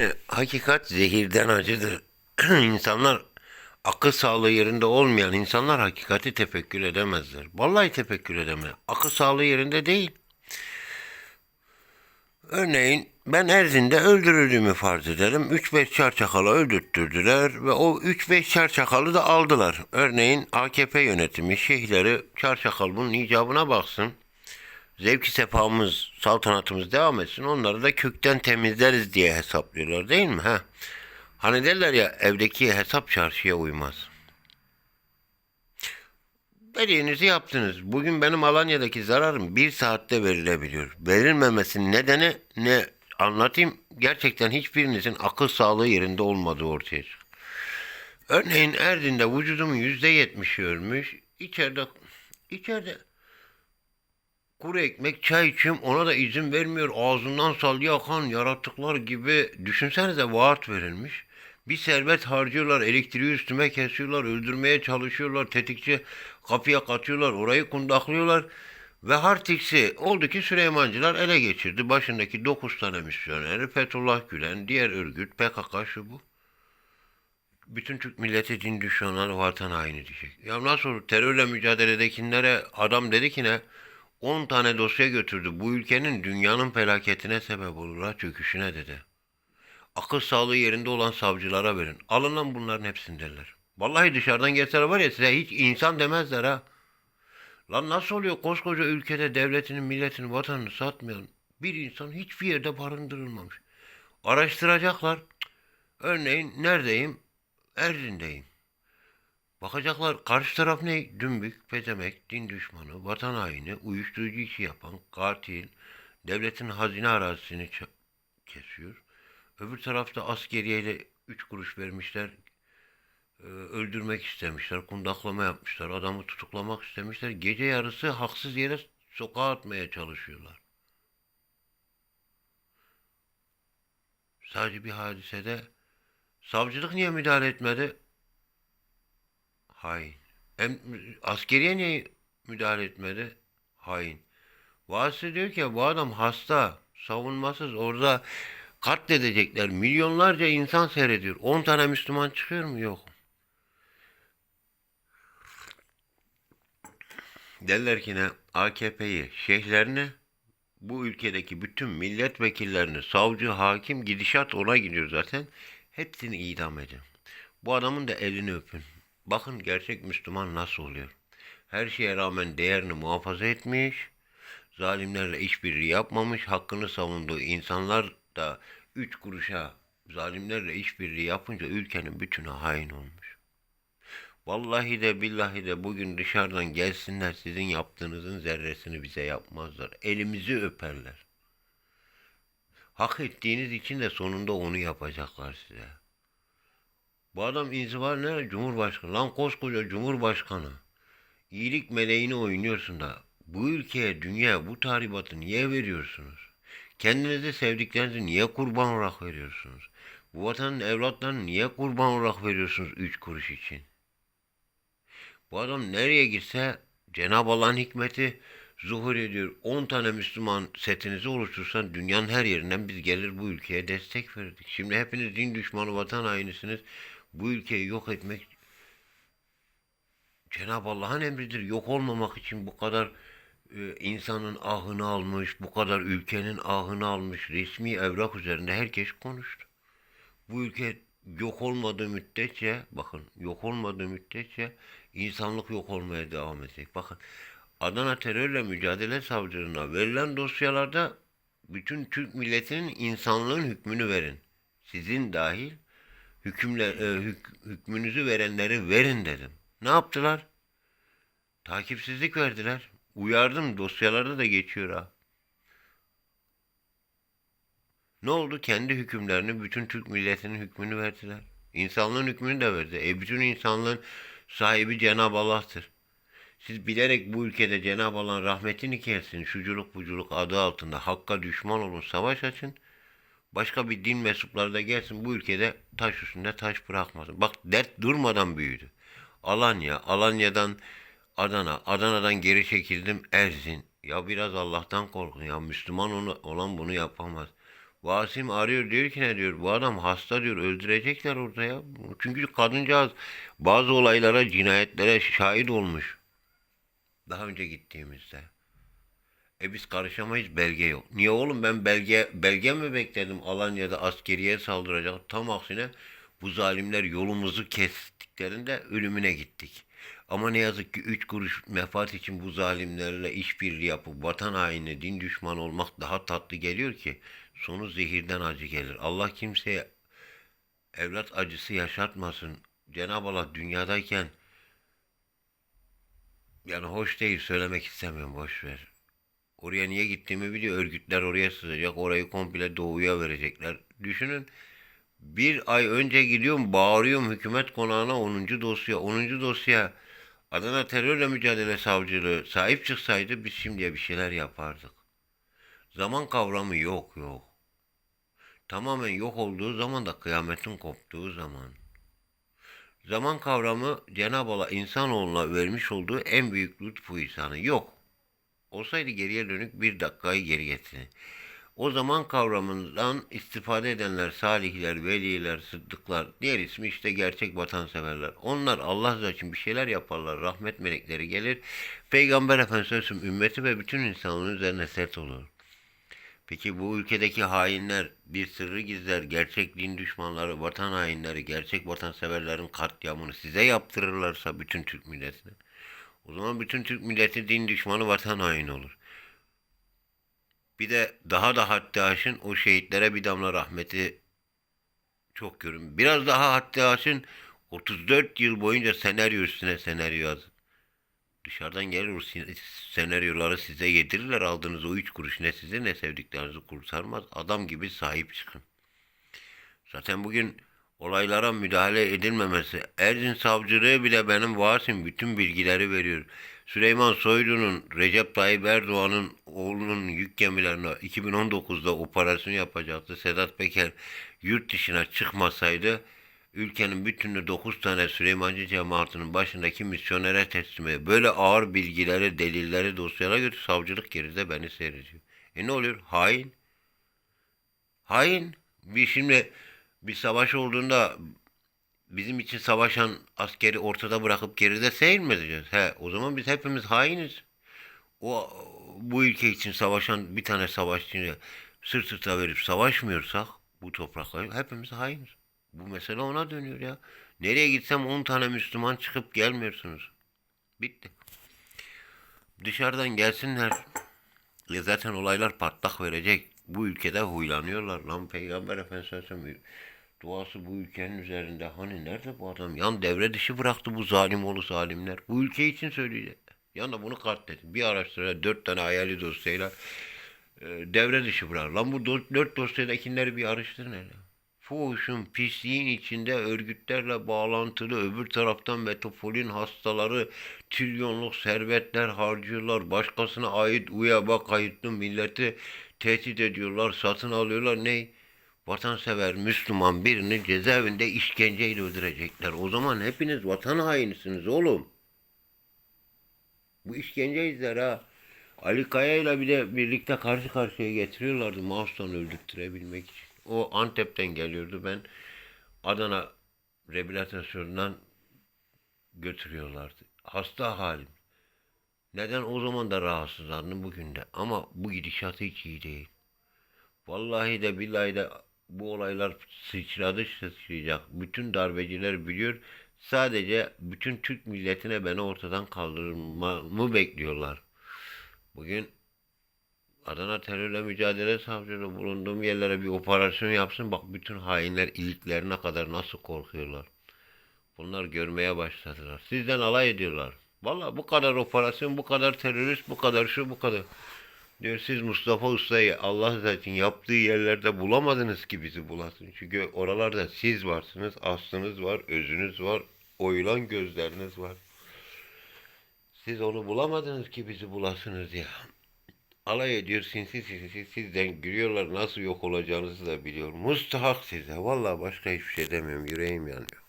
E, Hakikat zehirden acıdır. İnsanlar akıl sağlığı yerinde olmayan insanlar hakikati tefekkür edemezler. Vallahi tefekkür edemez. Akıl sağlığı yerinde değil. Örneğin ben Erzin'de öldürüldüğümü farz edelim. 3-5 çarçakalı öldürttürdüler ve o 3-5 çarçakalı da aldılar. Örneğin AKP yönetimi şeyhleri çarçakal bunun icabına baksın. Zevki sefamız, saltanatımız devam etsin. Onları da kökten temizleriz diye hesaplıyorlar değil mi? Ha? Hani derler ya evdeki hesap çarşıya uymaz. Dediğinizi yaptınız. Bugün benim Alanya'daki zararım bir saatte verilebiliyor. Verilmemesinin nedeni ne anlatayım? Gerçekten hiçbirinizin akıl sağlığı yerinde olmadığı ortaya çıktı. Örneğin Erdin'de vücudumun yüzde yetmişi ölmüş. İçeride, içeride kuru ekmek, çay içiyorum ona da izin vermiyor. Ağzından salya akan yaratıklar gibi düşünsenize vaat verilmiş. Bir servet harcıyorlar, elektriği üstüme kesiyorlar, öldürmeye çalışıyorlar, tetikçi kapıya katıyorlar, orayı kundaklıyorlar. Ve Hartix'i oldu ki Süleymancılar ele geçirdi. Başındaki 9 tane misyoneri, Fethullah Gülen, diğer örgüt, PKK şu bu. Bütün Türk milleti din düşmanları vatan haini diyecek. Ya nasıl olur? Terörle mücadeledekilere adam dedi ki ne? 10 tane dosya götürdü. Bu ülkenin dünyanın felaketine sebep olurlar, çöküşüne dedi. Akıl sağlığı yerinde olan savcılara verin. Alın lan bunların hepsini derler. Vallahi dışarıdan gelseler var ya size hiç insan demezler ha. Lan nasıl oluyor koskoca ülkede devletinin, milletinin, vatanını satmayan bir insan hiçbir yerde barındırılmamış. Araştıracaklar. Örneğin neredeyim? Erzin'deyim. Bakacaklar karşı taraf ne? Dümbük, pezemek, din düşmanı, vatan haini, uyuşturucu işi yapan, katil, devletin hazine arazisini kesiyor. Öbür tarafta askeriyeyle üç kuruş vermişler, e, öldürmek istemişler, kundaklama yapmışlar, adamı tutuklamak istemişler. Gece yarısı haksız yere sokağa atmaya çalışıyorlar. Sadece bir hadisede savcılık niye müdahale etmedi? Hain. Em, askeriye niye müdahale etmedi? Hain. Vasıf diyor ki bu adam hasta, savunmasız orada katledecekler. Milyonlarca insan seyrediyor. 10 tane Müslüman çıkıyor mu? Yok. Derler ki ne? AKP'yi, şeyhlerini, bu ülkedeki bütün milletvekillerini, savcı, hakim gidişat ona gidiyor zaten. Hepsini idam edin. Bu adamın da elini öpün. Bakın gerçek Müslüman nasıl oluyor. Her şeye rağmen değerini muhafaza etmiş, zalimlerle işbirliği yapmamış, hakkını savunduğu insanlar da üç kuruşa zalimlerle işbirliği yapınca ülkenin bütünü hain olmuş. Vallahi de billahi de bugün dışarıdan gelsinler sizin yaptığınızın zerresini bize yapmazlar. Elimizi öperler. Hak ettiğiniz için de sonunda onu yapacaklar size. Bu adam inziva ne? Cumhurbaşkanı. Lan koskoca Cumhurbaşkanı. İyilik meleğini oynuyorsun da bu ülkeye, dünya, bu tahribatı niye veriyorsunuz? Kendinizi sevdiklerinizi niye kurban olarak veriyorsunuz? Bu vatanın evlatlarını niye kurban olarak veriyorsunuz üç kuruş için? Bu adam nereye gitse Cenab-ı Allah'ın hikmeti zuhur ediyor. 10 tane Müslüman setinizi oluştursan dünyanın her yerinden biz gelir bu ülkeye destek verdik. Şimdi hepiniz din düşmanı vatan hainisiniz. Bu ülkeyi yok etmek Cenab-ı Allah'ın emridir. Yok olmamak için bu kadar e, insanın ahını almış, bu kadar ülkenin ahını almış. Resmi evrak üzerinde herkes konuştu. Bu ülke yok olmadığı müddetçe, bakın yok olmadığı müddetçe insanlık yok olmaya devam edecek. Bakın Adana terörle mücadele savcılığına verilen dosyalarda bütün Türk milletinin insanlığın hükmünü verin. Sizin dahil hükümler, e, hük- hükmünüzü verenleri verin dedim. Ne yaptılar? Takipsizlik verdiler. Uyardım dosyalarda da geçiyor ha. Ne oldu? Kendi hükümlerini bütün Türk milletinin hükmünü verdiler. İnsanlığın hükmünü de verdi. E bütün insanlığın sahibi Cenab-ı Allah'tır. Siz bilerek bu ülkede Cenab-ı Allah'ın rahmetini kesin, şuculuk buculuk adı altında hakka düşman olun, savaş açın. Başka bir din mensupları da gelsin bu ülkede taş üstünde taş bırakmasın. Bak dert durmadan büyüdü. Alanya, Alanya'dan Adana, Adana'dan geri çekildim Erzin. Ya biraz Allah'tan korkun ya. Müslüman onu, olan bunu yapamaz. Vasim arıyor diyor ki ne diyor bu adam hasta diyor öldürecekler orada ya. Çünkü kadıncağız bazı olaylara cinayetlere şahit olmuş. Daha önce gittiğimizde. E biz karışamayız belge yok. Niye oğlum ben belge belge mi bekledim Alanya'da askeriye saldıracak. Tam aksine bu zalimler yolumuzu kestiklerinde ölümüne gittik. Ama ne yazık ki üç kuruş menfaat için bu zalimlerle işbirliği yapıp vatan haini, din düşmanı olmak daha tatlı geliyor ki sonu zehirden acı gelir. Allah kimseye evlat acısı yaşatmasın. Cenab-ı Allah dünyadayken yani hoş değil söylemek istemiyorum boş ver. Oraya niye gittiğimi biliyor. Örgütler oraya sızacak. Orayı komple doğuya verecekler. Düşünün bir ay önce gidiyorum bağırıyorum hükümet konağına 10. dosya. 10. dosya Adana Terörle Mücadele Savcılığı sahip çıksaydı biz şimdiye bir şeyler yapardık. Zaman kavramı yok yok. Tamamen yok olduğu zaman da kıyametin koptuğu zaman. Zaman kavramı Cenab-ı Allah insanoğluna vermiş olduğu en büyük lütfu ihsanı yok. Olsaydı geriye dönük bir dakikayı geri getirin. O zaman kavramından istifade edenler, salihler, veliler, sıddıklar, diğer ismi işte gerçek vatanseverler. Onlar Allah rızası için bir şeyler yaparlar, rahmet melekleri gelir. Peygamber Efendimiz ümmeti ve bütün insanlığın üzerine sert olur. Peki bu ülkedeki hainler bir sırrı gizler, gerçek din düşmanları, vatan hainleri, gerçek vatanseverlerin katliamını size yaptırırlarsa bütün Türk milletine. O zaman bütün Türk milleti din düşmanı vatan haini olur. Bir de daha da haddi aşın o şehitlere bir damla rahmeti çok görün. Biraz daha haddi aşın 34 yıl boyunca senaryo üstüne senaryo yazın. Dışarıdan gelir o senaryoları size yedirirler. Aldığınız o üç kuruş ne sizi ne sevdiklerinizi kurtarmaz. Adam gibi sahip çıkın. Zaten bugün olaylara müdahale edilmemesi. Erzin savcılığı bile benim Vasim bütün bilgileri veriyor. Süleyman Soylu'nun Recep Tayyip Erdoğan'ın oğlunun yük gemilerine 2019'da operasyon yapacaktı. Sedat Peker yurt dışına çıkmasaydı ülkenin bütününü 9 tane Süleymancı cemaatinin başındaki misyonere teslim ediyor. Böyle ağır bilgileri, delilleri dosyalara götür savcılık geride beni seyrediyor. E ne oluyor? Hain. Hain. Bir şimdi bir savaş olduğunda bizim için savaşan askeri ortada bırakıp geride seyir mi edeceğiz? He, o zaman biz hepimiz hainiz. O bu ülke için savaşan bir tane savaşçıya sırt sırta verip savaşmıyorsak bu toprakları hepimiz hainiz. Bu mesele ona dönüyor ya. Nereye gitsem 10 tane Müslüman çıkıp gelmiyorsunuz. Bitti. Dışarıdan gelsinler. Ya zaten olaylar patlak verecek. Bu ülkede huylanıyorlar. Lan Peygamber Efendimiz Aleyhisselam duası bu ülkenin üzerinde. Hani nerede bu adam? Yan devre dışı bıraktı bu zalim oğlu zalimler. Bu ülke için söyleyecek. Yan da bunu katledin. Bir araştıra dört tane hayali dosyayla e, devre dışı bırak. Lan bu do- dört dosyadakileri bir araştırın hele. Fuhuşun, pisliğin içinde örgütlerle bağlantılı öbür taraftan metropolün hastaları trilyonluk servetler harcıyorlar. Başkasına ait UYAB'a kayıtlı milleti tehdit ediyorlar, satın alıyorlar. Ne? Vatansever Müslüman birini cezaevinde işkenceyle öldürecekler. O zaman hepiniz vatan hainisiniz oğlum. Bu işkence izler ha. Ali Kaya ile bir de birlikte karşı karşıya getiriyorlardı Mouse'dan öldürttürebilmek için. O Antep'ten geliyordu. Ben Adana rehabilitasyonundan götürüyorlardı. Hasta halim. Neden o zaman da rahatsızlandım bugün de. Ama bu gidişatı hiç iyi değil. Vallahi de billahi de bu olaylar sıçradı sıçrayacak. Bütün darbeciler biliyor. Sadece bütün Türk milletine beni ortadan kaldırmamı bekliyorlar. Bugün Adana Terörle Mücadele Savcılığı bulunduğum yerlere bir operasyon yapsın. Bak bütün hainler iliklerine kadar nasıl korkuyorlar. Bunlar görmeye başladılar. Sizden alay ediyorlar. Vallahi bu kadar operasyon, bu kadar terörist, bu kadar şu, bu kadar. Diyor siz Mustafa Usta'yı Allah zaten yaptığı yerlerde bulamadınız ki bizi bulasın. Çünkü oralarda siz varsınız, aslınız var, özünüz var, oyulan gözleriniz var. Siz onu bulamadınız ki bizi bulasınız ya. Alay ediyor sinsi sinsi sizden gülüyorlar nasıl yok olacağınızı da biliyor. Mustahak size. Vallahi başka hiçbir şey demiyorum. Yüreğim yanıyor.